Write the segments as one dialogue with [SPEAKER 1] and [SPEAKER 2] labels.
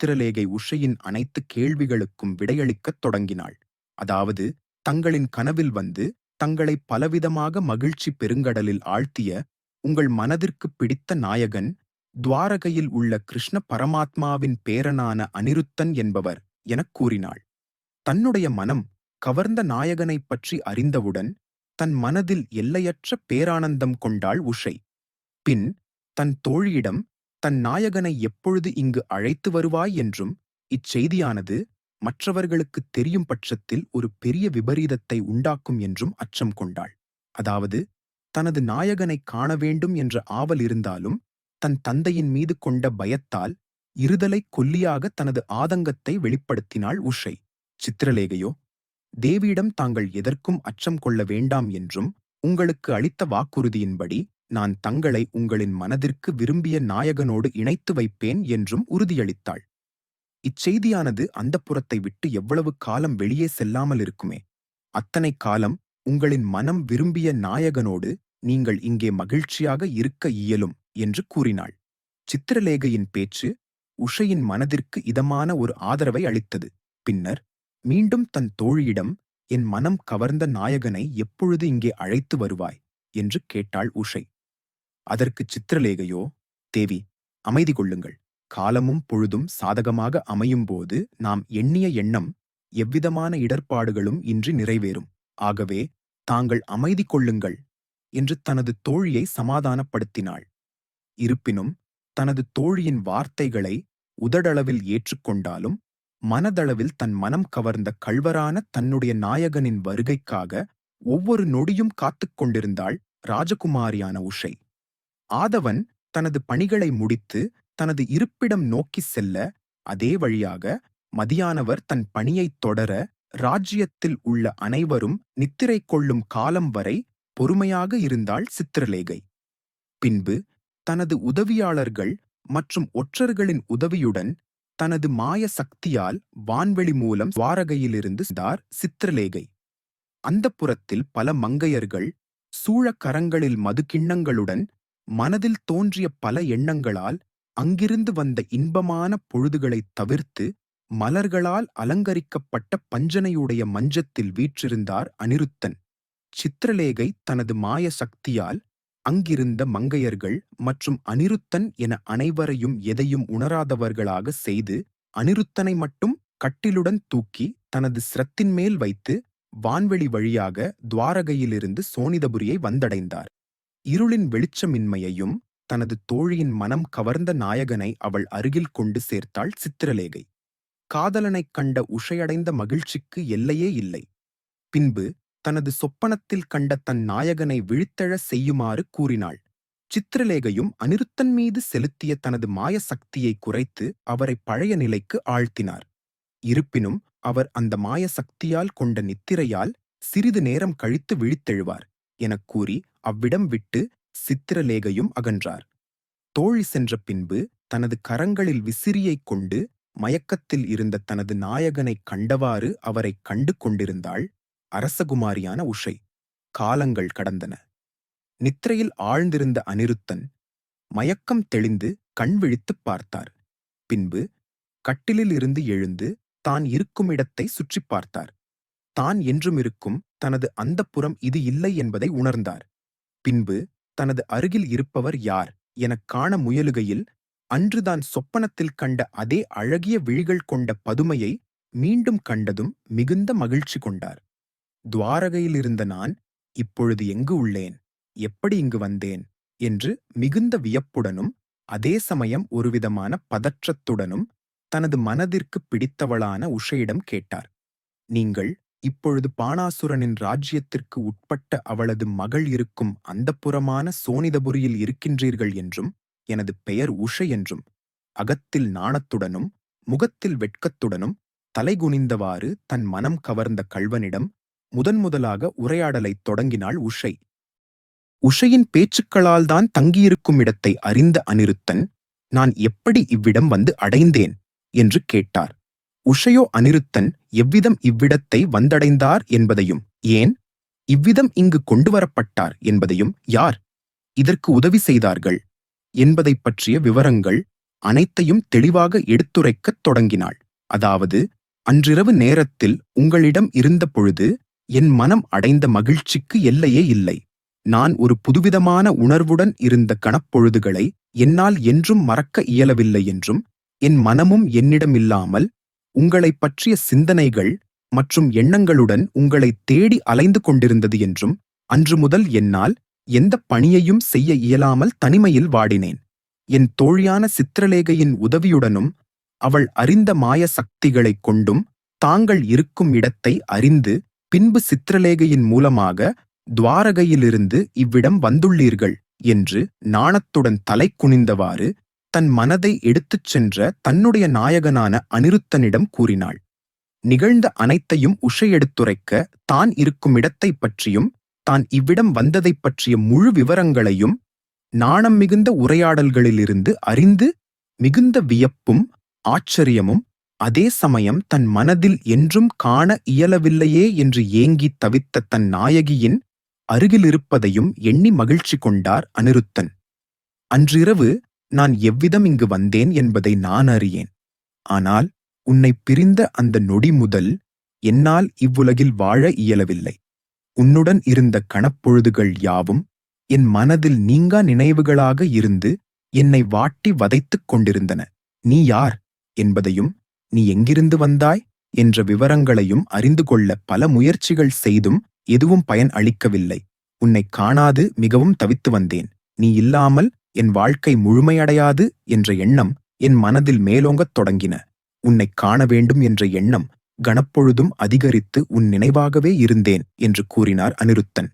[SPEAKER 1] சித்திரலேகை உஷையின் அனைத்து கேள்விகளுக்கும் விடையளிக்கத் தொடங்கினாள். அதாவது தங்களின் கனவில் வந்து தங்களை பலவிதமாக மகிழ்ச்சி பெருங்கடலில் ஆழ்த்திய உங்கள் மனதிற்கு பிடித்த நாயகன் துவாரகையில் உள்ள கிருஷ்ண பரமாத்மாவின் பேரனான அனிருத்தன் என்பவர் எனக் கூறினாள். தன்னுடைய மனம் கவர்ந்த நாயகனைப் பற்றி அறிந்தவுடன் தன் மனதில் எல்லையற்ற பேரானந்தம் கொண்டாள் உஷை. பின் தன் தோழியிடம் தன் நாயகனை எப்பொழுது இங்கு அழைத்து வருவாய் என்றும் இச்செய்தியானது மற்றவர்களுக்குத் தெரியும் பட்சத்தில் ஒரு பெரிய விபரீதத்தை உண்டாக்கும் என்றும் அச்சம் கொண்டாள். அதாவது தனது நாயகனைக் காண வேண்டும் என்ற ஆவல் இருந்தாலும் தன் தந்தையின் மீது கொண்ட பயத்தால் இருதலைக் கொல்லியாக தனது ஆதங்கத்தை வெளிப்படுத்தினாள் உஷை. சித்திரலேகையோ தேவியிடம் தாங்கள் எதற்கும் அச்சம் கொள்ள வேண்டாம் என்றும் உங்களுக்கு அளித்த வாக்குறுதியின்படி நான் தங்களை உங்களின் மனதிற்கு விரும்பிய நாயகனோடு இணைத்து வைப்பேன் என்றும் உறுதியளித்தாள். இச்செய்தியானது அந்தப்புறத்தை விட்டு எவ்வளவு காலம் வெளியே செல்லாமல் இருக்குமே. அத்தனை காலம் உங்களின் மனம் விரும்பிய நாயகனோடு நீங்கள் இங்கே மகிழ்ச்சியாக இருக்க இயலும் என்று கூறினாள். சித்திரலேகையின் பேச்சு உஷையின் மனதிற்கு இதமான ஒரு ஆதரவை அளித்தது. பின்னர் மீண்டும் தன் தோழியிடம் என் மனம் கவர்ந்த நாயகனை எப்பொழுது இங்கே அழைத்து வருவாய்? என்று கேட்டாள் உஷை. அதற்கு சித்திரலேகையோ தேவி அமைதி கொள்ளுங்கள். காலமும் பொழுதும் சாதகமாக அமையும்போது நாம் எண்ணிய எண்ணம் எவ்விதமான இடர்பாடுகளும் இன்றி நிறைவேறும். ஆகவே தாங்கள் அமைதி கொள்ளுங்கள் என்று தனது தோழியை சமாதானப்படுத்தினாள். இருப்பினும் தனது தோழியின் வார்த்தைகளை உதடளவில் ஏற்றுக்கொண்டாலும் மனதளவில் தன் மனம் கவர்ந்த கள்வரான தன்னுடைய நாயகனின் வருகைக்காக ஒவ்வொரு நொடியும் காத்துக் கொண்டிருந்தாள் ராஜகுமாரியான உஷை. ஆதவன் தனது பணிகளை முடித்து தனது இருப்பிடம் நோக்கிச் செல்ல அதே வழியாக மதியானவர் தன் பணியைத் தொடர ராஜ்யத்தில் உள்ள அனைவரும் நித்திரை கொள்ளும் காலம் வரை பொறுமையாக இருந்தாள் சித்திரலேகை. பின்பு தனது உதவியாளர்கள் மற்றும் ஒற்றர்களின் உதவியுடன் தனது மாய சக்தியால் வான்வெளி மூலம் துவாரகையிலிருந்து தார் சித்திரலேகை. அந்த புறத்தில் பல மங்கையர்கள் சூழ கரங்களில் மதுக்கிண்ணங்களுடன் மனதில் தோன்றிய பல எண்ணங்களால் அங்கிருந்து வந்த இன்பமான பொழுதுகளைத் தவிர்த்து மலர்களால் அலங்கரிக்கப்பட்ட பஞ்சனையுடைய மஞ்சத்தில் வீற்றிருந்தார் அனிருத்தன். சித்திரலேகை தனது மாய சக்தியால் அங்கிருந்த மங்கையர்கள் மற்றும் அனிருத்தன் என அனைவரையும் எதையும் உணராதவர்களாக செய்து அனிருத்தனை மட்டும் கட்டிலுடன் தூக்கி தனது சிரத்தின் மேல் வைத்து வான்வெளி வழியாக துவாரகையிலிருந்து சோனிதபுரியை வந்தடைந்தார். இருளின் வெளிச்சமின்மையையும் தனது தோழியின் மனம் கவர்ந்த நாயகனை அவள் அருகில் கொண்டு சேர்த்தாள் சித்திரலேகை. காதலனைக் கண்ட உஷையடைந்த மகிழ்ச்சிக்கு எல்லையே இல்லை. பின்பு தனது சொப்பனத்தில் கண்ட தன் நாயகனை விழித்தெழ செய்யுமாறு கூறினாள். சித்திரலேகையும் அனிருத்தன் மீது செலுத்திய தனது மாய சக்தியை குறைத்து அவரை பழைய நிலைக்கு ஆழ்த்தினார். இருப்பினும் அவர் அந்த மாய சக்தியால் கொண்ட நித்திரையால் சிறிது நேரம் கழித்து விழித்தெழுவார் எனக் கூறி அவ்விடம் விட்டு சித்திரலேகையும் அகன்றார். தோழி சென்ற பின்பு தனது கரங்களில் விசிறியைக் கொண்டு மயக்கத்தில் இருந்த தனது நாயகனைக் கண்டவாறு அவரைக் கண்டு கொண்டிருந்தாள் அரசகுமாரியான உஷை. காலங்கள் கடந்தன. நித்திரையில் ஆழ்ந்திருந்த அனிருத்தன் மயக்கம் தெளிந்து கண் விழித்துப் பார்த்தார். பின்பு கட்டிலில் இருந்து எழுந்து தான் இருக்குமிடத்தை சுற்றிப் பார்த்தார். தான் என்றுமிருக்கும் தனது அந்தப்புறம் இது இல்லை என்பதை உணர்ந்தார். பின்பு தனது அருகில் இருப்பவர் யார் எனக் காண முயலுகையில் அன்றுதான் சொப்பனத்தில் கண்ட அதே அழகிய விழிகள் கொண்ட பதுமையை மீண்டும் கண்டதும் மிகுந்த மகிழ்ச்சி கொண்டார். துவாரகையில் இருந்த நான் இப்பொழுது எங்கு உள்ளேன்? எப்படி இங்கு வந்தேன்? என்று மிகுந்த வியப்புடனும் அதே சமயம் ஒருவிதமான பதற்றத்துடனும் தனது மனதிற்கு பிடித்தவளான உஷையிடம் கேட்டார். நீங்கள் இப்பொழுது பாணாசுரனின் ராஜ்யத்திற்கு உட்பட்ட அவளது மகள் இருக்கும் அந்தப்புறமான சோனிதபுரியில் இருக்கின்றீர்கள் என்றும் எனது பெயர் உஷை என்றும் அகத்தில் நாணத்துடனும் முகத்தில் வெட்கத்துடனும் தலைகுனிந்தவாறு தன் மனம் கவர்ந்த கள்வனிடம் முதன்முதலாக உரையாடலைத் தொடங்கினாள் உஷை. உஷையின் பேச்சுக்களால்தான் தங்கியிருக்கும் இடத்தை அறிந்த அனிருத்தன் நான் எப்படி இவ்விடம் வந்து அடைந்தேன்? என்று கேட்டார். உஷயோ அனிருத்தன் எவ்விதம் இவ்விடத்தை வந்தடைந்தார் என்பதையும் ஏன்? இவ்விதம் இங்கு கொண்டுவரப்பட்டார் என்பதையும் யார் இதற்கு உதவி செய்தார்கள் என்பதைப் பற்றிய விவரங்கள் அனைத்தையும் தெளிவாக எடுத்துரைக்கத் தொடங்கினாள். அதாவது அன்றிரவு நேரத்தில் உங்களிடம் இருந்த பொழுது என் மனம் அடைந்த மகிழ்ச்சிக்கு எல்லையே இல்லை. நான் ஒரு புதுவிதமான உணர்வுடன் இருந்த கணப்பொழுதுகளை என்னால் என்றும் மறக்க இயலவில்லை என்றும் என் மனமும் என்னிடமில்லாமல் உங்களைப் பற்றிய சிந்தனைகள் மற்றும் எண்ணங்களுடன் உங்களை தேடி அலைந்து கொண்டிருந்தது என்றும் அன்று முதல் என்னால் எந்த பணியையும் செய்ய இயலாமல் தனிமையில் வாடினேன். என் தோழியான சித்திரலேகையின் உதவியுடனும் அவள் அறிந்த மாய சக்திகளைக் கொண்டும் தாங்கள் இருக்கும் இடத்தை அறிந்து பின்பு சித்திரலேகையின் மூலமாக துவாரகையிலிருந்து இவ்விடம் வந்துள்ளீர்கள் என்று நாணத்துடன் தலை குனிந்தவாறு தன் மனதை எடுத்துச் சென்ற தன்னுடைய நாயகனான அனிருத்தனிடம் கூறினாள் நிகழ்ந்த அனைத்தையும் உஷை எடுத்துரைக்க தான் இருக்கும் இடத்தைப் பற்றியும் தான் இவ்விடம் வந்ததைப் பற்றிய முழு விவரங்களையும் நாணம் மிகுந்த உரையாடல்களிலிருந்து அறிந்து மிகுந்த வியப்பும் ஆச்சரியமும் அதே சமயம் தன் மனதில் என்றும் காண இயலவில்லையே என்று ஏங்கித் தவித்த தன் நாயகியின் அருகிலிருப்பதையும் எண்ணி மகிழ்ச்சி கொண்டார் அனிருத்தன். அன்றிரவு நான் எவ்விதம் இங்கு வந்தேன் என்பதை நான் அறியேன். ஆனால் உன்னை பிரிந்த அந்த நொடி முதல் என்னால் இவ்வுலகில் வாழ இயலவில்லை. உன்னுடன் இருந்த கணப்பொழுதுகள் யாவும் என் மனதில் நீங்கா நினைவுகளாக இருந்து என்னை வாட்டி வதைத்துக் கொண்டிருந்தன. நீ யார் என்பதையும் நீ எங்கிருந்து வந்தாய் என்ற விவரங்களையும் அறிந்து கொள்ள பல முயற்சிகள் செய்தும் எதுவும் பயன் அளிக்கவில்லை. உன்னை காணாது மிகவும் தவித்து வந்தேன். நீ இல்லாமல் என் வாழ்க்கை முழுமையடையாது என்ற எண்ணம் என் மனதில் மேலோங்கத் தொடங்கின. உன்னை காண வேண்டும் என்ற எண்ணம் கணப்பொழுதும் அதிகரித்து உன் நினைவாகவே இருந்தேன் என்று கூறினார் அனிருத்தன்.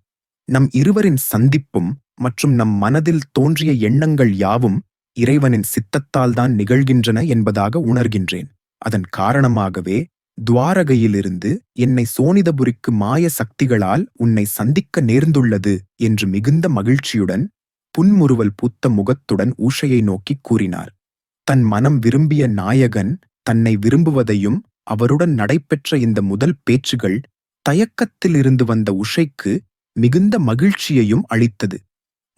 [SPEAKER 1] நம் இருவரின் சந்திப்பும் மற்றும் நம் மனதில் தோன்றிய எண்ணங்கள் யாவும் இறைவனின் சித்தத்தால்தான் நிகழ்கின்றன என்பதாக உணர்கின்றேன். அதன் காரணமாகவே துவாரகையிலிருந்து என்னை சோனிதபுரிக்கு மாய சக்திகளால் உன்னை சந்திக்க நேர்ந்துள்ளது என்று மிகுந்த மகிழ்ச்சியுடன் புன்முறுவல் பூத்த முகத்துடன் ஊஷையை நோக்கிக் கூறினார். தன் மனம் விரும்பிய நாயகன் தன்னை விரும்புவதையும் அவருடன் நடைபெற்ற இந்த முதல் பேச்சுகள் தயக்கத்திலிருந்து வந்த உஷைக்கு மிகுந்த மகிழ்ச்சியையும் அளித்தது.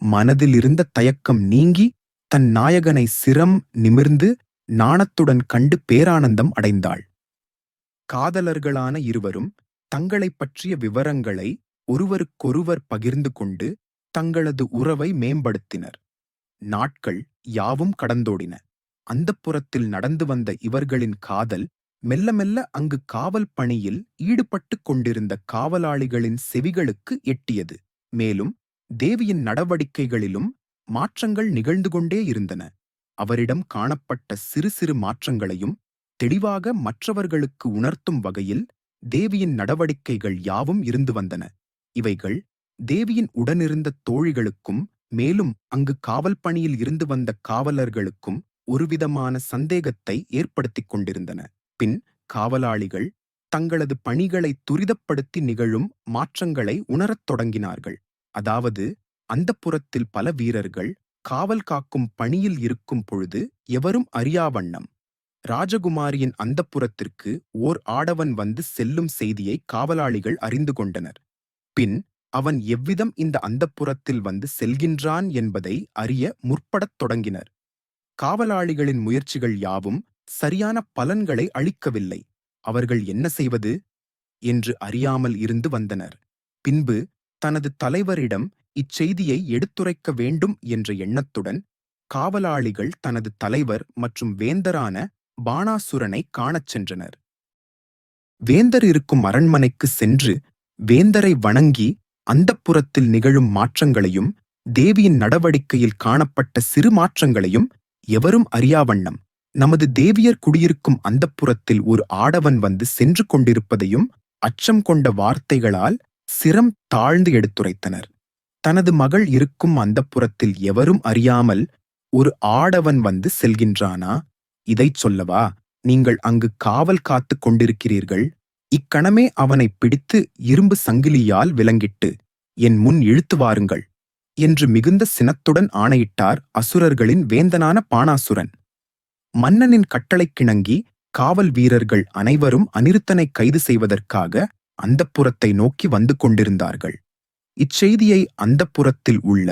[SPEAKER 1] மனதில் இருந்த தயக்கம் நீங்கி தன் நாயகனை சிரம் நிமிர்ந்து நாணத்துடன் கண்டு பேரானந்தம் அடைந்தாள். காதலர்களான இருவரும் தங்களைப் பற்றிய விவரங்களை ஒருவருக்கொருவர் பகிர்ந்து கொண்டு தங்களது உறவை மேம்படுத்தினர். நாட்கள் யாவும் கடந்தோடின. அந்தப்புறத்தில் நடந்து வந்த இவர்களின் காதல் மெல்ல மெல்ல அங்கு காவல் பணியில் ஈடுபட்டுக் கொண்டிருந்த காவலாளிகளின் செவிகளுக்கு எட்டியது. மேலும் தேவியின் நடவடிக்கைகளிலும் மாற்றங்கள் நிகழ்ந்து கொண்டே இருந்தன. அவரிடம் காணப்பட்ட சிறு சிறு மாற்றங்களையும் தெளிவாக மற்றவர்களுக்கு உணர்த்தும் வகையில் தேவியின் நடவடிக்கைகள் யாவும் இருந்து வந்தன. இவைகள் தேவியின் உடனிருந்த தோழிகளுக்கும் மேலும் அங்கு காவல் பணியில் இருந்து வந்த காவலர்களுக்கும் ஒருவிதமான சந்தேகத்தை ஏற்படுத்திக் கொண்டிருந்தன. பின் காவலாளிகள் தங்களது பணிகளை துரிதப்படுத்தி நிகழும் மாற்றங்களை உணரத் தொடங்கினார்கள். அதாவது அந்தப்புறத்தில் பல வீரர்கள் காவல் காக்கும் பணியில் இருக்கும் பொழுது எவரும் அறியாவண்ணம் ராஜகுமாரியின் அந்தப்புறத்திற்கு ஓர் ஆடவன் வந்து செல்லும் செய்தியை காவலாளிகள் அறிந்து கொண்டனர். பின் அவன் எவ்விதம் இந்த அந்தப்புறத்தில் வந்து செல்கின்றான் என்பதை அறிய முற்படத் தொடங்கினர். காவலாளிகளின் முயற்சிகள் யாவும் சரியான பலன்களை அளிக்கவில்லை. அவர்கள் என்ன செய்வது? என்று அறியாமல் இருந்து வந்தனர். பின்பு தனது தலைவரிடம் இச்செய்தியை எடுத்துரைக்க வேண்டும் என்ற எண்ணத்துடன் காவலாளிகள் தனது தலைவர் மற்றும் வேந்தரான பாணாசுரனை காணச் சென்றனர். வேந்தர் இருக்கும் அரண்மனைக்கு சென்று வேந்தரை வணங்கி அந்தப்புறத்தில் நிகழும் மாற்றங்களையும் தேவியின் நடவடிக்கையில் காணப்பட்ட சிறு மாற்றங்களையும் எவரும் அறியாவண்ணம் நமது தேவியர் குடியிருக்கும் அந்தப்புறத்தில் ஒரு ஆடவன் வந்து சென்று கொண்டிருப்பதையும் அச்சம் கொண்ட வார்த்தைகளால் சிரம் தாழ்ந்து எடுத்துரைத்தனர். தனது மகள் இருக்கும் அந்தப்புறத்தில் எவரும் அறியாமல் ஒரு ஆடவன் வந்து செல்கின்றானா? இதைச் சொல்லவா நீங்கள் அங்கு காவல் காத்துக் கொண்டிருக்கிறீர்கள்? இக்கணமே அவனைப் பிடித்து இரும்பு சங்கிலியால் விலங்கிட்டு என் முன் இழுத்து வாருங்கள் என்று மிகுந்த சினத்துடன் ஆணையிட்டார் அசுரர்களின் வேந்தனான பாணாசுரன். மன்னனின் கட்டளைக்கிணங்கி காவல் வீரர்கள் அனைவரும் அனிருத்தனை கைது செய்வதற்காக அந்தப்புறத்தை நோக்கி வந்து கொண்டிருந்தார்கள். இச்செய்தியை அந்தப்புறத்தில் உள்ள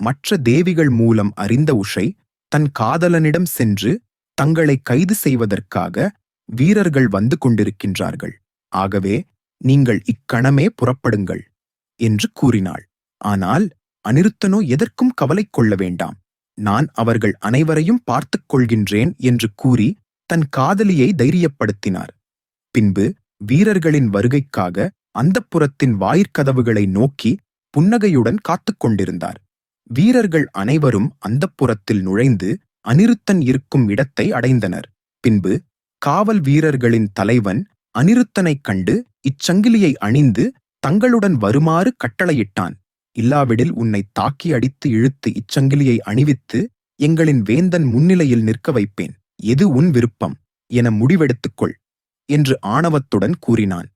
[SPEAKER 1] மற்ற தேவிகள் மூலம் அறிந்த உஷை தன் காதலனிடம் சென்று தங்களை கைது செய்வதற்காக வீரர்கள் வந்து கொண்டிருக்கின்றார்கள். ஆகவே நீங்கள் இக்கணமே புறப்படுங்கள் என்று கூறினாள். ஆனால் அனிருத்தனோ எதற்கும் கவலை கொள்ள வேண்டாம். நான் அவர்கள் அனைவரையும் பார்த்துக் கொள்கின்றேன் என்று கூறி தன் காதலியை தைரியப்படுத்தினார். பின்பு வீரர்களின் வருகைக்காக அந்தப்புறத்தின் வாயிற்கதவுகளை நோக்கி புன்னகையுடன் காத்துக் கொண்டிருந்தார். வீரர்கள் அனைவரும் அந்தப்புறத்தில் நுழைந்து அனிருத்தன் இருக்கும் இடத்தை அடைந்தனர். பின்பு காவல் வீரர்களின் தலைவன் அனிருத்தனைக் கண்டு இச்சங்கிலியை அணிந்து தங்களுடன் வருமாறு கட்டளையிட்டான். இல்லாவிடில் உன்னை தாக்கி அடித்து இழுத்து இச்சங்கிலியை அணிவித்து எங்களின் வேந்தன் முன்னிலையில் நிற்க வைப்பேன். எது உன் விருப்பம்? என முடிவெடுத்துக்கொள் என்று ஆணவத்துடன் கூறினான்.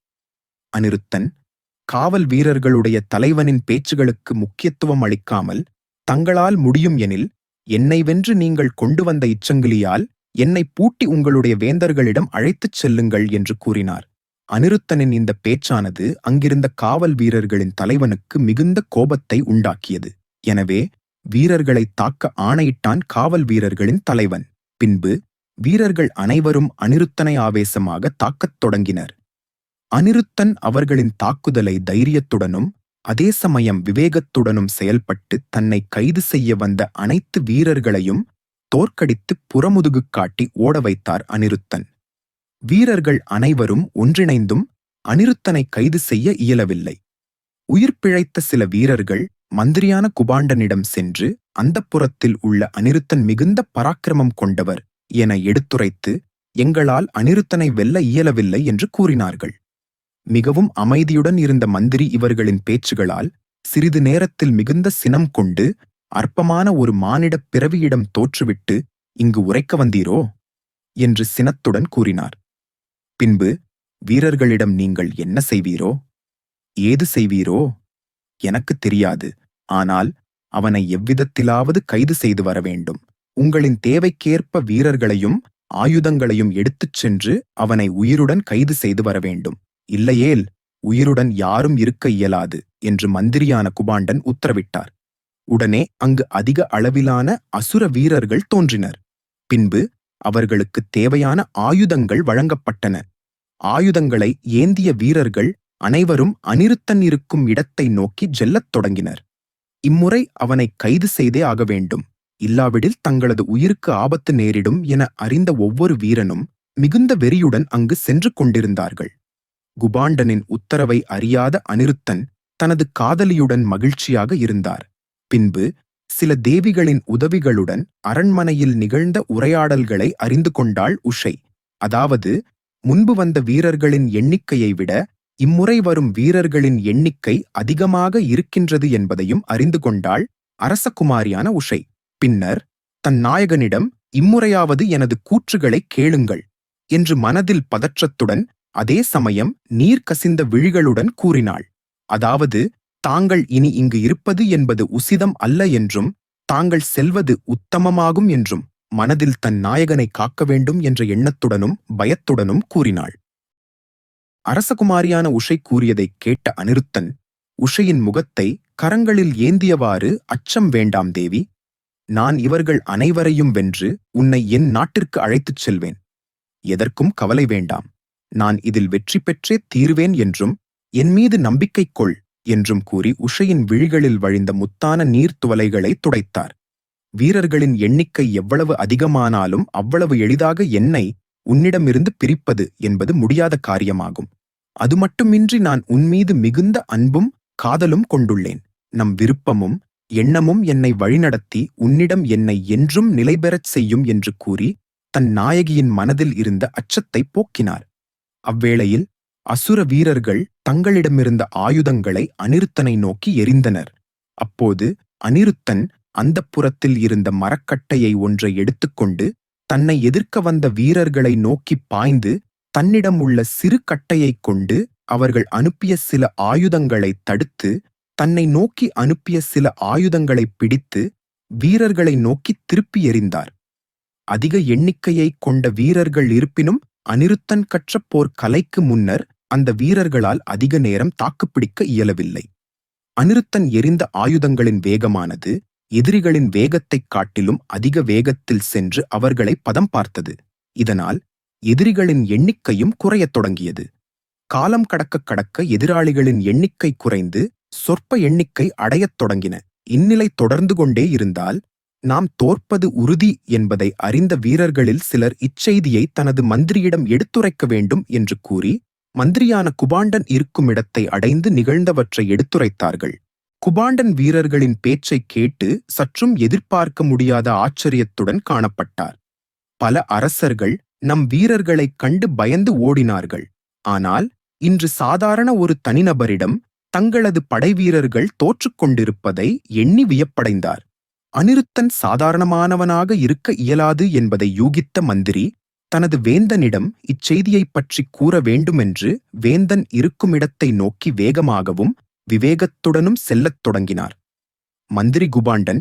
[SPEAKER 1] அனிருத்தன் காவல் வீரர்களுடைய தலைவனின் பேச்சுகளுக்கு முக்கியத்துவம் அளிக்காமல் தங்களால் முடியும் எனில் என்னை வென்று நீங்கள் கொண்டு வந்த இச்சங்கிலியால் என்னை பூட்டி உங்களுடைய வேந்தர்களிடம் அழைத்துச் செல்லுங்கள் என்று கூறினார். அனிருத்தனின் இந்த பேச்சானது அங்கிருந்த காவல் வீரர்களின் தலைவனுக்கு மிகுந்த கோபத்தை உண்டாக்கியது. எனவே வீரர்களை தாக்க ஆணையிட்டான் காவல் வீரர்களின் தலைவன். பின்பு வீரர்கள் அனைவரும் அனிருத்தனை ஆவேசமாக தாக்கத் தொடங்கினர். அனிருத்தன் அவர்களின் தாக்குதலை தைரியத்துடனும் அதே சமயம் விவேகத்துடனும் செயல்பட்டு தன்னை கைது செய்ய வந்த அனைத்து வீரர்களையும் தோற்கடித்து புறமுதுகு காட்டி ஓட வைத்தார் அனிருத்தன். வீரர்கள் அனைவரும் ஒன்றிணைந்தும் அனிருத்தனை கைது செய்ய இயலவில்லை. உயிர் பிழைத்த சில வீரர்கள் மந்திரியான குபாண்டனிடம் சென்று அந்தப்புறத்தில் உள்ள அனிருத்தன் மிகுந்த பராக்கிரமம் கொண்டவர் என எடுத்துரைத்து எங்களால் அனிருத்தனை வெல்ல இயலவில்லை என்று கூறினார்கள். மிகவும் அமைதியுடன் இருந்த மந்திரி இவர்களின் பேச்சுகளால் சிறிது நேரத்தில் மிகுந்த சினம் கொண்டு அற்பமான ஒரு மானிடப் பிறவியிடம் தோற்றுவிட்டு இங்கு உரைக்க வந்தீரோ? என்று சினத்துடன் கூறினார். பின்பு வீரர்களிடம் நீங்கள் என்ன செய்வீரோ? ஏது செய்வீரோ? எனக்கு தெரியாது. ஆனால் அவனை எவ்விதத்திலாவது கைது செய்து வர வேண்டும். உங்களின் தேவைக்கேற்ப வீரர்களையும் ஆயுதங்களையும் எடுத்துச் சென்று அவனை உயிருடன் கைது செய்து வர வேண்டும். இல்லையேல் உயிருடன் யாரும் இருக்க இயலாது என்று மந்திரியான குபாண்டன் உத்தரவிட்டார். உடனே அங்கு அதிக அளவிலான அசுர வீரர்கள் தோன்றினர். பின்பு அவர்களுக்கு தேவையான ஆயுதங்கள் வழங்கப்பட்டன. ஆயுதங்களை ஏந்திய வீரர்கள் அனைவரும் அனிருத்தன் இருக்கும் இடத்தை நோக்கி செல்லத் தொடங்கினர். இம்முறை அவனை கைது செய்தே ஆக வேண்டும். இல்லாவிடில் தங்களது உயிருக்கு ஆபத்து நேரிடும் என அறிந்த ஒவ்வொரு வீரனும் மிகுந்த வெறியுடன் அங்கு சென்று கொண்டிருந்தார்கள். குபாண்டனின் உத்தரவை அறியாத அனிருத்தன் தனது காதலியுடன் மகிழ்ச்சியாக இருந்தார். பின்பு சில தேவிகளின் உதவிகளுடன் அரண்மனையில் நிகழ்ந்த உரையாடல்களை அறிந்து கொண்டாள் உஷை. அதாவது முன்பு வந்த வீரர்களின் எண்ணிக்கையை விட இம்முறை வரும் வீரர்களின் எண்ணிக்கை அதிகமாக இருக்கின்றது என்பதையும் அறிந்து கொண்டாள் அரசகுமாரியான உஷை. பின்னர் தன் நாயகனிடம் இம்முறையாவது எனது கூற்றுகளை கேளுங்கள் என்று மனதில் பதற்றத்துடன் அதே சமயம் நீர் கசிந்த விழிகளுடன் கூறினாள். அதாவது தாங்கள் இனி இங்கு இருப்பது என்பது உசிதம் அல்ல என்றும் தாங்கள் செல்வது உத்தமமாகும் என்றும் மனதில் தன் நாயகனை காக்க வேண்டும் என்ற எண்ணத்துடனும் பயத்துடனும் கூறினாள். அரசகுமாரியான உஷை கூறியதைக் கேட்ட அனிருத்தன் உஷையின் முகத்தை கரங்களில் ஏந்தியவாறு அச்சம் வேண்டாம் தேவி நான் இவர்கள் அனைவரையும் வென்று உன்னை என் நாட்டிற்கு அழைத்துச் செல்வேன். எதற்கும் கவலை வேண்டாம். நான் இதில் வெற்றி பெற்றே தீர்வேன் என்றும் என் மீது நம்பிக்கை கொள் என்றும் கூறி உஷையின் விழிகளில் வழிந்த முத்தான நீர்த்துவலைகளை துடைத்தார். வீரர்களின் எண்ணிக்கை எவ்வளவு அதிகமானாலும் அவ்வளவு எளிதாக என்னை உன்னிடமிருந்து பிரிப்பது என்பது முடியாத காரியமாகும். அது மட்டுமின்றி நான் உன்மீது மிகுந்த அன்பும் காதலும் கொண்டுள்ளேன். நம் விருப்பமும் எண்ணமும் என்னை வழிநடத்தி உன்னிடம் என்னை என்றும் நிலைபெறச் செய்யும் என்று கூறி தன் நாயகியின் மனதில் இருந்த அச்சத்தை போக்கினார். அவ்வேளையில் அசுர வீரர்கள் தங்களிடமிருந்த ஆயுதங்களை அனிருத்தனை நோக்கி எரிந்தனர் அப்போது அனிருத்தன் அந்தப்புறத்தில் இருந்த மரக்கட்டையை ஒன்றை எடுத்துக்கொண்டு தன்னை எதிர்க்க வந்த வீரர்களை நோக்கி பாய்ந்து தன்னிடம் உள்ள சிறு கட்டையைக் கொண்டு அவர்கள் அனுப்பிய சில ஆயுதங்களை தடுத்து தன்னை நோக்கி அனுப்பிய சில ஆயுதங்களை பிடித்து வீரர்களை நோக்கி திருப்பி எறிந்தார். அதிக எண்ணிக்கையைக் கொண்ட வீரர்கள் இருப்பினும் அனிருத்தன் கற்ற போர் கலைக்கு முன்னர் அந்த வீரர்களால் அதிக நேரம் தாக்குப்பிடிக்க இயலவில்லை. அனிருத்தன் எரிந்த ஆயுதங்களின் வேகமானது எதிரிகளின் வேகத்தைக் காட்டிலும் அதிக வேகத்தில் சென்று அவர்களை பதம் பார்த்தது. இதனால் எதிரிகளின் எண்ணிக்கையும் குறையத் தொடங்கியது. காலம் கடக்க கடக்க எதிராளிகளின் எண்ணிக்கை குறைந்து சொற்ப எண்ணிக்கை அடையத் தொடங்கின. இந்நிலை தொடர்ந்து கொண்டே இருந்தால் நாம் தோற்பது உறுதி என்பதை அறிந்த வீரர்களில் சிலர் இச்செய்தியை தனது மந்திரியிடம் எடுத்துரைக்க வேண்டும் என்று கூறி மந்திரியான குபாண்டன் இருக்கும் இடத்தை அடைந்து நிகழ்ந்தவற்றை எடுத்துரைத்தார்கள். குபாண்டன் வீரர்களின் பேச்சைக் கேட்டு சற்றும் எதிர்பார்க்க முடியாத ஆச்சரியத்துடன் காணப்பட்டார். பல அரசர்கள் நம் வீரர்களைக் கண்டு பயந்து ஓடினார்கள். ஆனால் இன்று சாதாரண ஒரு தனிநபரிடம் தங்களது படைவீரர்கள் தோற்றுக்கொண்டிருப்பதை எண்ணி வியப்படைந்தார். அனிருத்தன் சாதாரணமானவனாக இருக்க இயலாது என்பதை யூகித்த மந்திரி தனது வேந்தனிடம் இச்செய்தியைப் பற்றி கூற வேண்டுமென்று வேந்தன் இருக்கும் இடத்தை நோக்கி வேகமாகவும் விவேகத்துடனும் செல்லத் தொடங்கினார். மந்திரி குபாண்டன்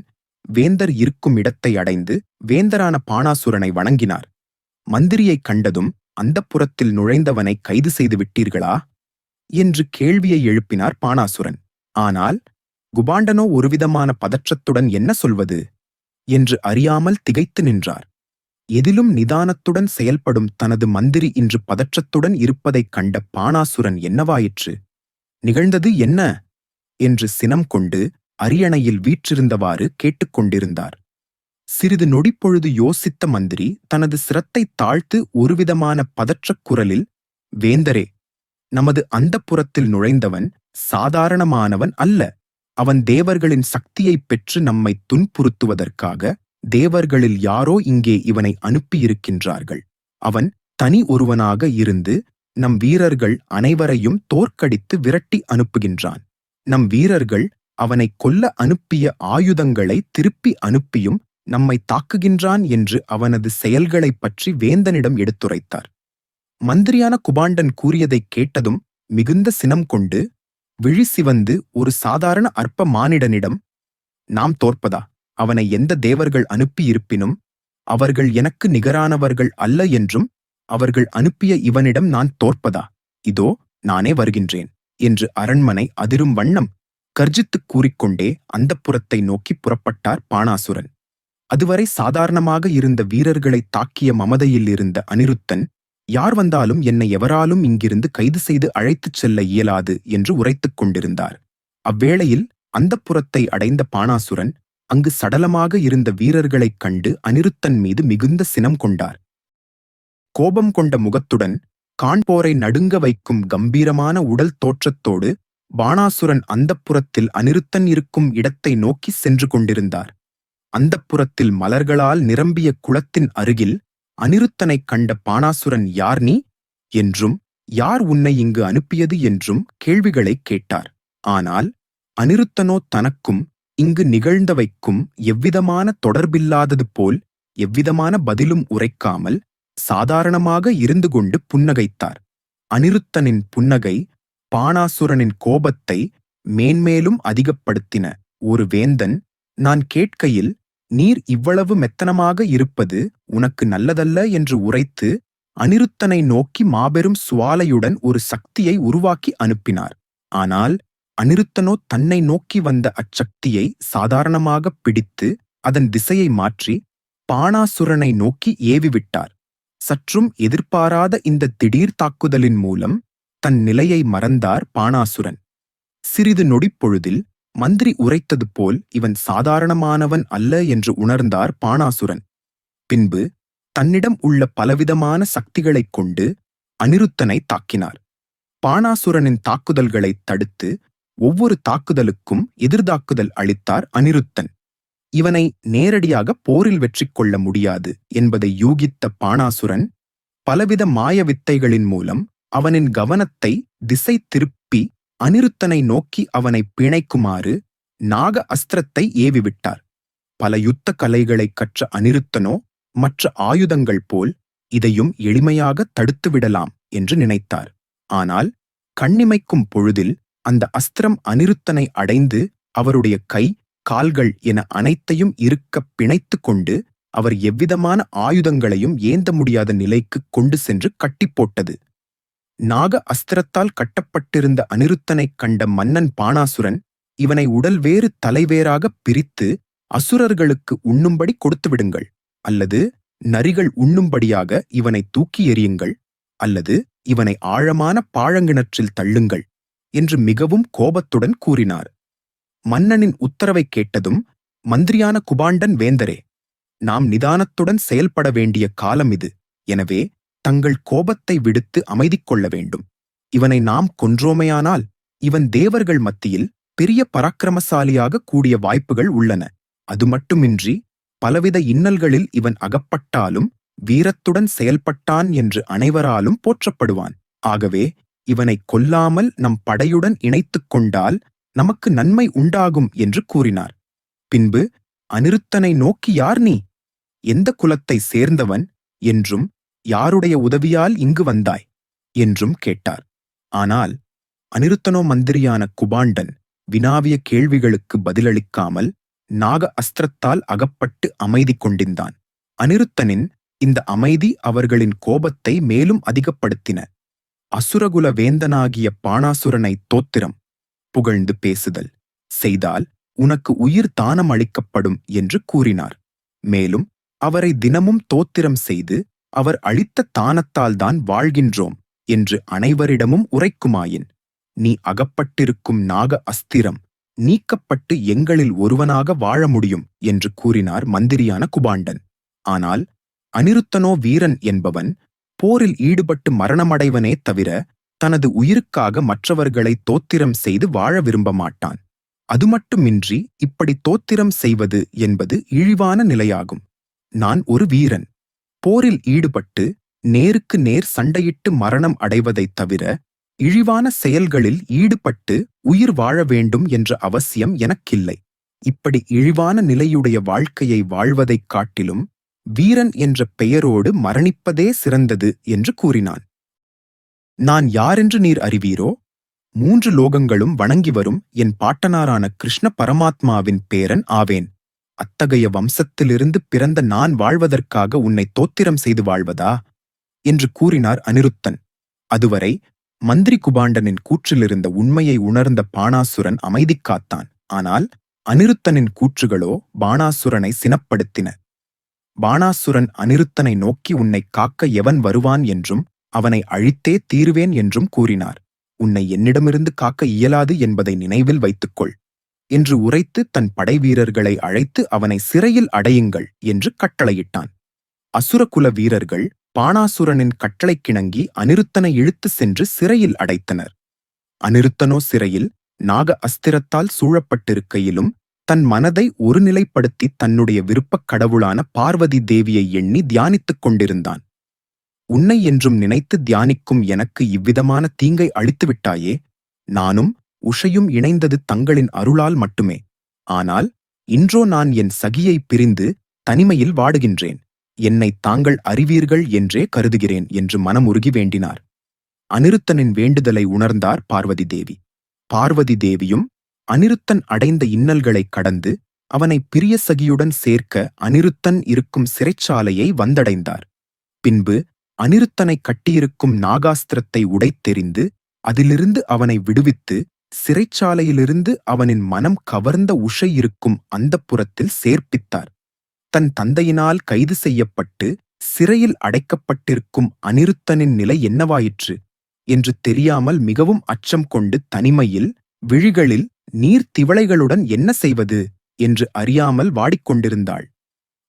[SPEAKER 1] வேந்தர் இருக்கும் இடத்தை அடைந்து வேந்தரான பாணாசுரனை வணங்கினார். மந்திரியைக் கண்டதும் அந்தப்புறத்தில் நுழைந்தவனை கைது செய்து விட்டீர்களா? என்று கேள்வியை எழுப்பினார் பாணாசுரன். ஆனால் குபாண்டனோ ஒருவிதமான பதற்றத்துடன் என்ன சொல்வது? என்று அறியாமல் திகைத்து நின்றார். எதிலும் நிதானத்துடன் செயல்படும் தனது மந்திரி இன்று பதற்றத்துடன் இருப்பதைக் கண்ட பாணாசுரன் என்னவாயிற்று? நிகழ்ந்தது என்ன? என்று சினம் கொண்டு அரியணையில் வீற்றிருந்தவாறு கேட்டுக்கொண்டிருந்தார் சிறிது நொடிப்பொழுது யோசித்த மந்திரி தனது சிரத்தை தாழ்த்து ஒருவிதமான பதற்றக் குரலில் வேந்தரே நமது அந்தப்புறத்தில் நுழைந்தவன் சாதாரணமானவன் அல்ல. அவன் தேவர்களின் சக்தியைப் பெற்று நம்மை துன்புறுத்துவதற்காக தேவர்களில் யாரோ இங்கே இவனை அனுப்பியிருக்கின்றார்கள். அவன் தனி ஒருவனாக இருந்து நம் வீரர்கள் அனைவரையும் தோற்கடித்து விரட்டி அனுப்புகின்றான். நம் வீரர்கள் அவனை கொல்ல அனுப்பிய ஆயுதங்களை திருப்பி அனுப்பியும் நம்மை தாக்குகின்றான் என்று அவனது செயல்களைப் பற்றி வேந்தனிடம் எடுத்துரைத்தார். மந்திரியான குபாண்டன் கூறியதைக் கேட்டதும் மிகுந்த சினம் கொண்டு விழி சிவந்து ஒரு சாதாரண அற்ப மானிடனிடம் நாம் தோற்பதா? அவனை எந்த தேவர்கள் அனுப்பியிருப்பினும் அவர்கள் எனக்கு நிகரானவர்கள் அல்ல என்றும் அவர்கள் அனுப்பிய இவனிடம் நான் தோற்பதா? இதோ நானே வருகின்றேன் என்று அரண்மனை அதிரும் வண்ணம் கர்ஜித்துக் கூறிக்கொண்டே அந்தப்புறத்தை நோக்கி புறப்பட்டார் பாணாசுரன். அதுவரை சாதாரணமாக இருந்த வீரர்களை தாக்கிய மமதையில் இருந்த அனிருத்தன் யார் வந்தாலும் என்னை எவராலும் இங்கிருந்து கைது செய்து அழைத்துச் செல்ல இயலாது என்று உரைத்துக் கொண்டிருந்தார். அவ்வேளையில் அந்தப்புறத்தை அடைந்த பாணாசுரன் அங்கு சடலமாக இருந்த வீரர்களைக் கண்டு அனிருத்தன் மீது மிகுந்த சினம் கொண்டார். கோபம் கொண்ட முகத்துடன் காண்போரை நடுங்க வைக்கும் கம்பீரமான உடல் தோற்றத்தோடு பாணாசுரன் அந்தப்புறத்தில் அனிருத்தன் இருக்கும் இடத்தை நோக்கி சென்று கொண்டிருந்தார். அந்தப்புறத்தில் மலர்களால் நிரம்பிய குளத்தின் அருகில் அனிருத்தனைக் கண்ட பாணாசுரன் யார் நீ? என்றும் யார் உன்னை இங்கு அனுப்பியது? என்றும் கேள்விகளைக் கேட்டார். ஆனால் அனிருத்தனோ தனக்கும் இங்கு நிகழ்ந்தவைக்கும் எவ்விதமான தொடர்பில்லாதது போல் எவ்விதமான பதிலும் உரைக்காமல் சாதாரணமாக இருந்து கொண்டு புன்னகைத்தார். அனிருத்தனின் புன்னகை பாணாசுரனின் கோபத்தை மேன்மேலும் அதிகப்படுத்தின ஒரு வேந்தன் நான் கேட்கையில் நீர் இவ்வளவு மெத்தனமாக இருப்பது உனக்கு நல்லதல்ல? என்று உரைத்து அனிருத்தனை நோக்கி மாபெரும் சுவாலையுடன் ஒரு சக்தியை உருவாக்கி அனுப்பினார். ஆனால் அநிருத்தனோ தன்னை நோக்கி வந்த அச்சக்தியை சாதாரணமாக பிடித்து அதன் திசையை மாற்றி பாணாசுரனை நோக்கி ஏவிவிட்டார். சற்றும் எதிர்பாராத இந்த திடீர் தாக்குதலின் மூலம் தன் நிலையை மறந்தார் பாணாசுரன். சிறிது நொடிப்பொழுதில் மந்திரி உரைத்தது போல் இவன் சாதாரணமானவன் அல்ல என்று உணர்ந்தார் பாணாசுரன். பின்பு தன்னிடம் உள்ள பலவிதமான சக்திகளைக் கொண்டு அனிருத்தனை தாக்கினார். பாணாசுரனின் தாக்குதல்களைத் தடுத்து ஒவ்வொரு தாக்குதலுக்கும் எதிர்தாக்குதல் அளித்தார் அனிருத்தன். இவனை நேரடியாக போரில் வெற்றி கொள்ள முடியாது என்பதை யூகித்த பாணாசுரன் பலவித மாய வித்தைகளின் மூலம் அவனின் கவனத்தை திசை திருப்பி அனிருத்தனை நோக்கி அவனை பிணைக்குமாறு நாக அஸ்திரத்தை ஏவிவிட்டார். பல யுத்த கலைகளைக் கற்ற அனிருத்தனோ மற்ற ஆயுதங்கள் போல் இதையும் எளிமையாக தடுத்துவிடலாம் என்று நினைத்தார். ஆனால் கண்ணிமைக்கும் பொழுதில் அந்த அஸ்திரம் அனிருத்தனை அடைந்து அவருடைய கை கால்கள் என அனைத்தையும் இருக்கப் பிணைத்து கொண்டு அவர் எவ்விதமான ஆயுதங்களையும் ஏந்த முடியாத நிலைக்கு கொண்டு சென்று கட்டி போட்டது. நாக அஸ்திரத்தால் கட்டப்பட்டிருந்த அனிருத்தனைக் கண்ட மன்னன் பாணாசுரன் இவனை உடல் வேறு தலைவேறாகப் பிரித்து அசுரர்களுக்கு உண்ணும்படி கொடுத்து விடுங்கள். அல்லது நரிகள் உண்ணும்படியாக இவனை தூக்கி எறியுங்கள். அல்லது இவனை ஆழமான பாழங்கிணற்றில் தள்ளுங்கள். என்று மிகவும் கோபத்துடன் கூறினார். மன்னனின் உத்தரவைக் கேட்டதும் மந்திரியான குபாண்டன் வேந்தரே நாம் நிதானத்துடன் செயல்பட வேண்டிய காலம் இது. எனவே தங்கள் கோபத்தை விடுத்து அமைதி கொள்ள வேண்டும். இவனை நாம் கொன்றோமையானால் இவன் தேவர்கள் மத்தியில் பெரிய பராக்கிரமசாலியாக கூடிய வாய்ப்புகள் உள்ளன. அது மட்டுமின்றி பலவித இன்னல்களில் இவன் அகப்பட்டாலும் வீரத்துடன் செயல்பட்டான் என்று அனைவராலும் போற்றப்படுவான். ஆகவே இவனை கொல்லாமல் நம் படையுடன் இணைத்துக் கொண்டால் நமக்கு நன்மை உண்டாகும் என்று கூறினார். பின்பு அனிருத்தனை நோக்கி யார் நீ? எந்த குலத்தை சேர்ந்தவன்? என்றும் யாருடைய உதவியால் இங்கு வந்தாய்? என்றும் கேட்டார். ஆனால் அனிருத்தனோ மந்திரியான குபாண்டன் வினாவிய கேள்விகளுக்கு பதிலளிக்காமல் நாக அஸ்திரத்தால் அகப்பட்டு அமைதி கொண்டிருந்தான் அனிருத்தனின் இந்த அமைதி அவர்களின் கோபத்தை மேலும் அதிகப்படுத்தின. அசுரகுல வேந்தனாகிய பாணாசுரனை தோத்திரம். புகழ்ந்து பேசுதல். செய்தால் உனக்கு உயிர் தானம் அளிக்கப்படும் என்று கூறினார். மேலும் அவரை தினமும் தோத்திரம் செய்து அவர் அளித்த தானத்தால்தான் வாழ்கின்றோம் என்று அனைவரிடமும் உரைக்குமாயின். நீ அகப்பட்டிருக்கும் நாக அஸ்திரம் நீக்கப்பட்டு எங்களில் ஒருவனாக வாழ முடியும் என்று கூறினார் மந்திரியான குபாண்டன். ஆனால் அனிருத்தனோ வீரன் என்பவன் போரில் ஈடுபட்டு மரணமடைவனே தவிர தனது உயிருக்காக மற்றவர்களை தோத்திரம் செய்து வாழ விரும்ப மாட்டான் அது மட்டுமின்றி இப்படி தோத்திரம் செய்வது என்பது இழிவான நிலையாகும். நான் ஒரு வீரன். போரில் ஈடுபட்டு நேருக்கு நேர் சண்டையிட்டு மரணம் அடைவதைத் தவிர இழிவான செயல்களில் ஈடுபட்டு உயிர் வாழ வேண்டும் என்ற அவசியம் எனக்கில்லை. இப்படி இழிவான நிலையுடைய வாழ்க்கையை வாழ்வதைக் காட்டிலும் வீரன் என்ற பெயரோடு மரணிப்பதே சிறந்தது என்று கூறினான். நான் யாரென்று நீர் அறிவீரோ? மூன்று லோகங்களும் வணங்கி வரும் என் பாட்டனாரான கிருஷ்ண பரமாத்மாவின் பேரன் ஆவேன். அத்தகைய வம்சத்திலிருந்து பிறந்த நான் வாழ்வதற்காக உன்னை தோத்திரம் செய்து வாழ்வதா? என்று கூறினார் அனிருத்தன். அதுவரை மந்திரி குபாண்டனின் கூற்றிலிருந்த உண்மையை உணர்ந்த பாணாசுரன் அமைதி காத்தான். ஆனால் அனிருத்தனின் கூற்றுகளோ பாணாசுரனை சினப்படுத்தின. பாணாசுரன் அனிருத்தனை நோக்கி உன்னை காக்க எவன் வருவான் என்றும் அவனை அழித்தே தீருவேன் என்றும் கூறினார். உன்னை என்னிடமிருந்து காக்க இயலாது என்பதை நினைவில் வைத்துக்கொள் என்று உரைத்து தன் படைவீரர்களை அழைத்து அவனை சிறையில் அடையுங்கள் என்று கட்டளையிட்டான். அசுரகுல வீரர்கள் பாணாசுரனின் கட்டளை கிணங்கி அனிருத்தனை இழுத்து சென்று சிறையில் அடைத்தனர். அனிருத்தனோ சிறையில் நாக அஸ்திரத்தால் சூழப்பட்டிருக்கையிலும் தன் மனதை ஒருநிலைப்படுத்தி தன்னுடைய விருப்பக் கடவுளான பார்வதி தேவியை எண்ணி தியானித்துக் கொண்டிருந்தான். உன்னை என்றும் நினைத்து தியானிக்கும் எனக்கு இவ்விதமான தீங்கை அளித்துவிட்டாயே நானும் உஷையும் இணைந்தது தங்களின் அருளால் மட்டுமே. ஆனால் இன்றோ நான் என் சகியை பிரிந்து தனிமையில் வாடுகின்றேன். என்னை தாங்கள் அறிவீர்கள் என்றே கருதுகிறேன் என்று மனமுருகி வேண்டினார். அனிருத்தனின் வேண்டுதலை உணர்ந்தார் பார்வதி தேவி. பார்வதி தேவியும் அனிருத்தன் அடைந்த இன்னல்களைக் கடந்து அவனை பிரிய சகியுடன் சேர்க்க அனிருத்தன் இருக்கும் சிறைச்சாலையை வந்தடைந்தார். பின்பு அனிருத்தனை கட்டியிருக்கும் நாகாஸ்திரத்தை உடைத்தெறிந்து அதிலிருந்து அவனை விடுவித்து சிறைச்சாலையிலிருந்து அவனின் மனம் கவர்ந்த உஷை இருக்கும் அந்தப்புறத்தில் சேர்ப்பித்தார். தன் தந்தையினால் கைது செய்யப்பட்டு சிறையில் அடைக்கப்பட்டிருக்கும் அனிருத்தனின் நிலை என்னவாயிற்று? என்று தெரியாமல் மிகவும் அச்சம் கொண்டு தனிமையில் விழிகளில் நீர் திவளைகளுடன் என்ன செய்வது? என்று அறியாமல் வாடிக்கொண்டிருந்தாள்.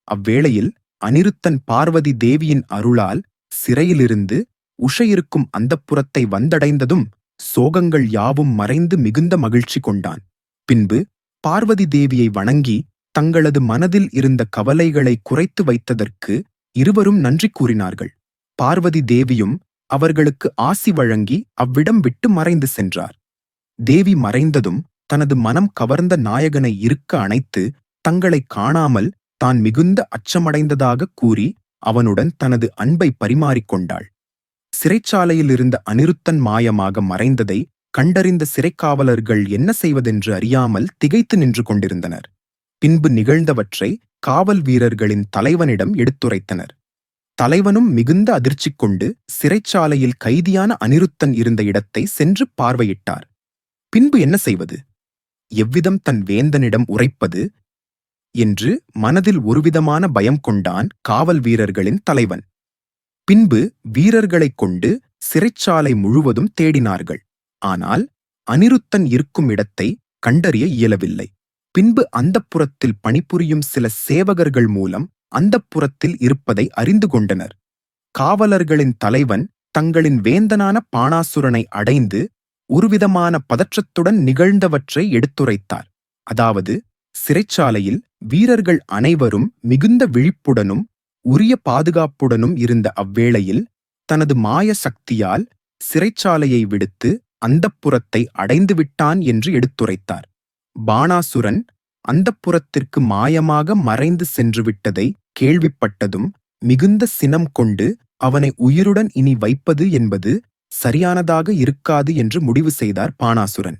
[SPEAKER 1] அவ்வேளையில் அனிருத்தன் பார்வதி தேவியின் அருளால் சிறையிலிருந்து உஷையிருக்கும் அந்தப்புறத்தை வந்தடைந்ததும் சோகங்கள் யாவும் மறைந்து மிகுந்த மகிழ்ச்சி கொண்டான். பின்பு பார்வதி தேவியை வணங்கி தங்களது மனதில் இருந்த கவலைகளை குறைத்து வைத்ததற்கு இருவரும் நன்றி கூறினார்கள். பார்வதி தேவியும் அவர்களுக்கு ஆசி வழங்கி அவ்விடம் விட்டு மறைந்து சென்றார். தேவி மறைந்ததும் தனது மனம் கவர்ந்த நாயகனை இருக்க அணைத்து தங்களை காணாமல் தான் மிகுந்த அச்சமடைந்ததாக கூறி அவனுடன் தனது அன்பை பரிமாறிக்கொண்டாள் சிறைச்சாலையில் இருந்த அனிருத்தன் மாயமாக மறைந்ததை கண்டறிந்த சிறைக்காவலர்கள் என்ன செய்வதென்று அறியாமல் திகைத்து நின்று கொண்டிருந்தனர். பின்பு நிகழ்ந்தவற்றை காவல் வீரர்களின் தலைவனிடம் எடுத்துரைத்தனர். தலைவனும் மிகுந்த அதிர்ச்சி கொண்டு சிறைச்சாலையில் கைதியான அனிருத்தன் இருந்த இடத்தை சென்று பார்வையிட்டார். பின்பு என்ன செய்வது? எவ்விதம் தன் வேந்தனிடம் உரைப்பது? என்று மனதில் ஒருவிதமான பயம் கொண்டான் காவல் வீரர்களின் தலைவன். பின்பு வீரர்களைக் கொண்டு சிறைச்சாலை முழுவதும் தேடினார்கள். ஆனால் அனிருத்தன் இருக்கும் இடத்தை கண்டறிய இயலவில்லை. பின்பு அந்தப்புறத்தில் பணிபுரியும் சில சேவகர்கள் மூலம் அந்தப்புறத்தில் இருப்பதை அறிந்து கொண்டனர். காவலர்களின் தலைவன் தங்களின் வேந்தனான பாணாசுரனை அடைந்து ஒருவிதமான பதற்றத்துடன் நிகழ்ந்தவற்றை எடுத்துரைத்தார். அதாவது சிறைச்சாலையில் வீரர்கள் அனைவரும் மிகுந்த விழிப்புடனும் உரிய பாதுகாப்புடனும் இருந்த அவ்வேளையில் தனது மாய சக்தியால் சிறைச்சாலையை விடுத்து அந்தப்புறத்தை அடைந்துவிட்டான் என்று எடுத்துரைத்தார். பாணாசுரன் அந்தப்புறத்திற்கு மாயமாக மறைந்து சென்றுவிட்டதை கேள்விப்பட்டதும் மிகுந்த சினம் கொண்டு அவனை உயிருடன் இனி வைப்பது என்பது சரியானதாக இருக்காது என்று முடிவு செய்தார் பாணாசுரன்